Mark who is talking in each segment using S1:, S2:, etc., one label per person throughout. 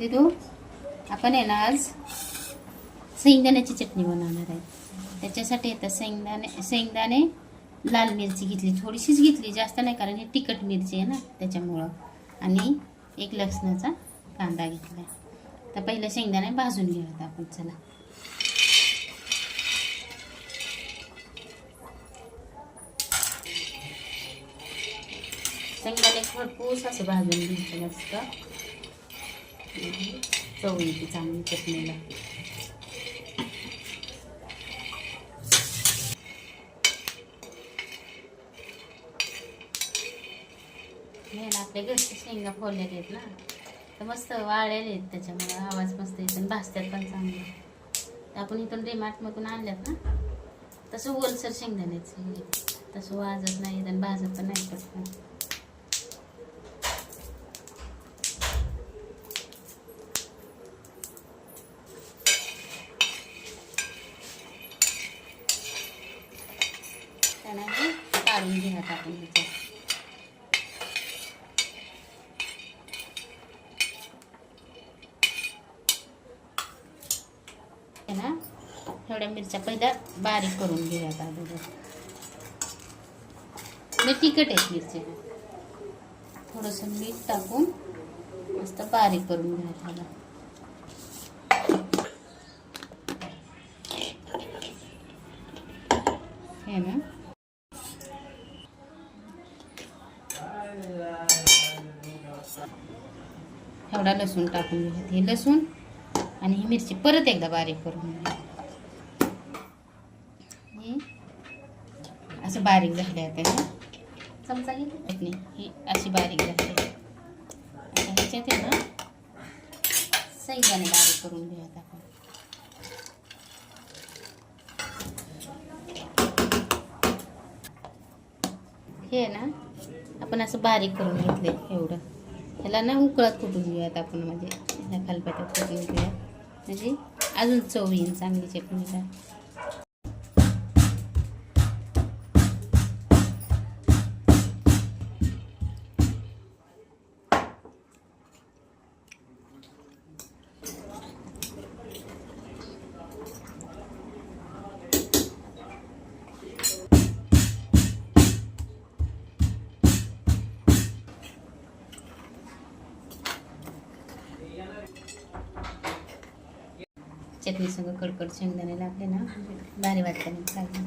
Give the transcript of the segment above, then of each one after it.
S1: दिदू आपण आहे ना आज शेंगदाण्याची चटणी बनवणार आहे. त्याच्यासाठी येतं शेंगदाणे शेंगदाणे लाल मिरची घेतली थोडीशीच घेतली जास्त नाही कारण ही तिखट मिरची आहे ना त्याच्यामुळं. आणि एक लसणाचा कांदा घेतला तर पहिलं शेंगदाणे भाजून घेऊयात आपण चला. शेंगदाणे खरपूस असं भाजून घ्यायचं मस्त आणि चव येते चांगली चटणीला. ना आपल्या घरचे शेंगा फोडलेले आहेत ना. तर मस्त वाळलेले आहेत त्याच्यामुळे आवाज मस्त येतो आणि भासतात पण चांगले. आपण इथून रेमार्टमधून आणल्यात ना. तसं ओलसर शेंगदाण्याचं तसं वाजत नाही आणि भाजत पण नाही पटकन. काढून बारीक करून घेऊयात अगोदर मी तिखट आहेत मिरच्या थोडंसं मीठ टाकून मस्त बारीक करून घ्यायला हे ना? एवढा लसूण टाकून घेऊयात हे लसूण आणि ही मिरची परत एकदा बारीक करून हे असं बारीक झाले आता हे. चमचा घेतली चटणी ही अशी बारीक झाली. आता ह्याच्यात आहे ना सैजाने बारीक करून घेऊयात आपण. हे ना आपण असं बारीक करून घेतले एवढं. ह्याला ना उकळत फुटून घेऊयात आपण म्हणजे ह्याला खालपाट्यात कुटून घेऊयात. म्हणजे अजून चव येईल चांगली चटणीला चटणी सगळं कडकड शेंगदाणे लागले ना भारी वाटतं मग खायला.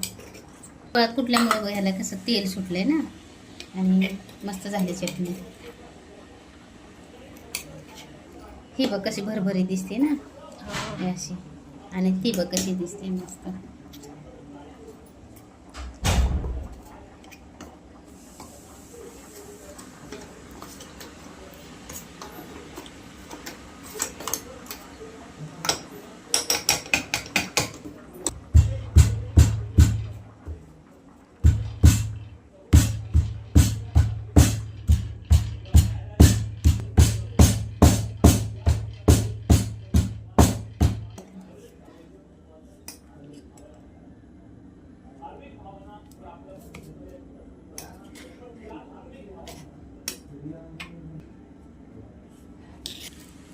S1: परत कुठल्यामुळे ह्याला कसं तेल सुटलंय ना? आणि मस्त झाली चटणी. ही बघ कशी भरभरी दिसते ना ही अशी. आणि ती बघ कशी दिसते मस्त.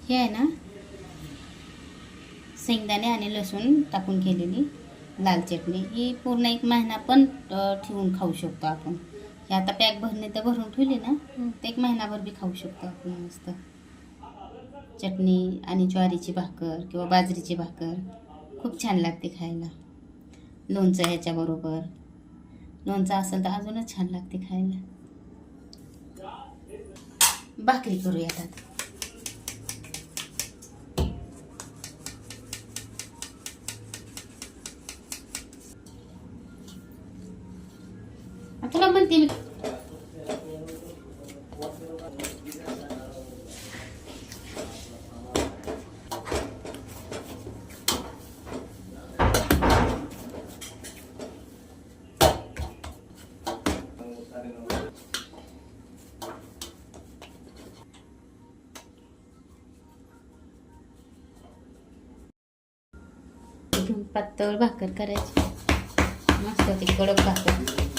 S1: हे आहे ना शेंगदाणे आणि लसूण टाकून केलेली लाल चटणी. ही पूर्ण एक महिना पण ठेवून खाऊ शकतो आपण. हे आता पॅक भरणे तर भरून ठेवली ना तर एक महिनाभर बी खाऊ शकतो आपण मस्त. चटणी आणि ज्वारीची भाकर किंवा बाजरीची भाकर खूप छान लागते खायला. लोणचं ह्याच्याबरोबर. लोणचं असेल तर अजूनच छान लागते खायला. भाकरी करूयात आता. तुला म्हणते मी घेऊन पातळ भाकर करायची मस्त ती कडक भाकर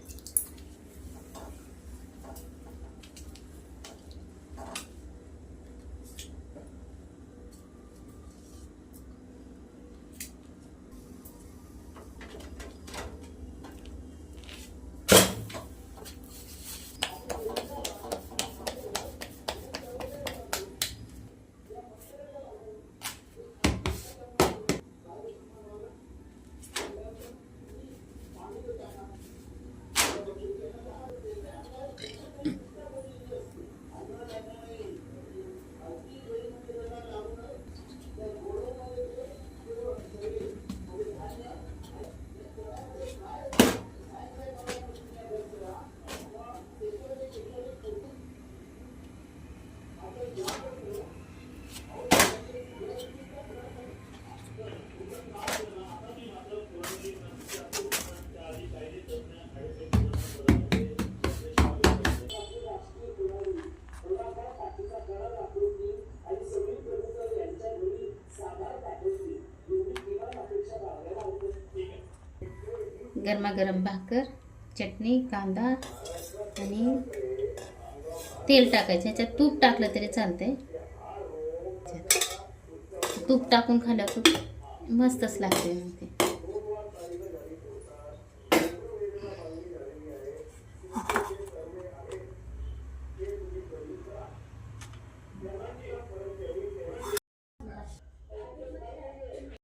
S1: गरमागरम भाकर चटणी कांदा आणि तेल टाकायचं. ह्याच्यात तूप टाकलं तरी चालतंय. तूप टाकून खाल्लं खूप मस्तच लागते मग ते